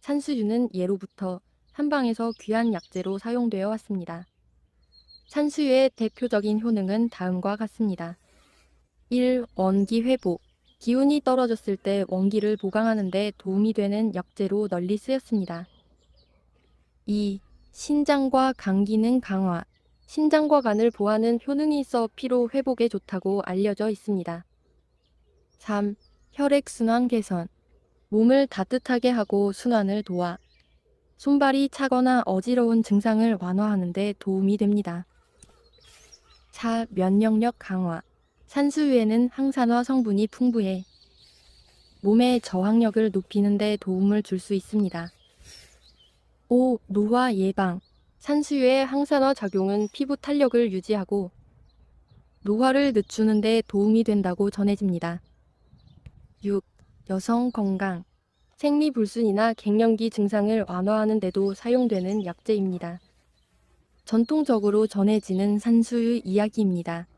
산수유는 예로부터 한방에서 귀한 약재로 사용되어 왔습니다. 산수유의 대표적인 효능은 다음과 같습니다. 1. 원기 회복. 기운이 떨어졌을 때 원기를 보강하는 데 도움이 되는 약재로 널리 쓰였습니다. 2. 신장과 간 기능 강화. 신장과 간을 보하는 효능이 있어 피로 회복에 좋다고 알려져 있습니다. 3. 혈액순환 개선. 몸을 따뜻하게 하고 순환을 도와 손발이 차거나 어지러운 증상을 완화하는 데 도움이 됩니다. 4. 면역력 강화. 산수유에는 항산화 성분이 풍부해 몸의 저항력을 높이는 데 도움을 줄 수 있습니다. 5. 노화 예방. 산수유의 항산화 작용은 피부 탄력을 유지하고 노화를 늦추는 데 도움이 된다고 전해집니다. 6. 여성 건강. 생리불순이나 갱년기 증상을 완화하는 데도 사용되는 약재입니다. 전통적으로 전해지는 산수유 이야기입니다.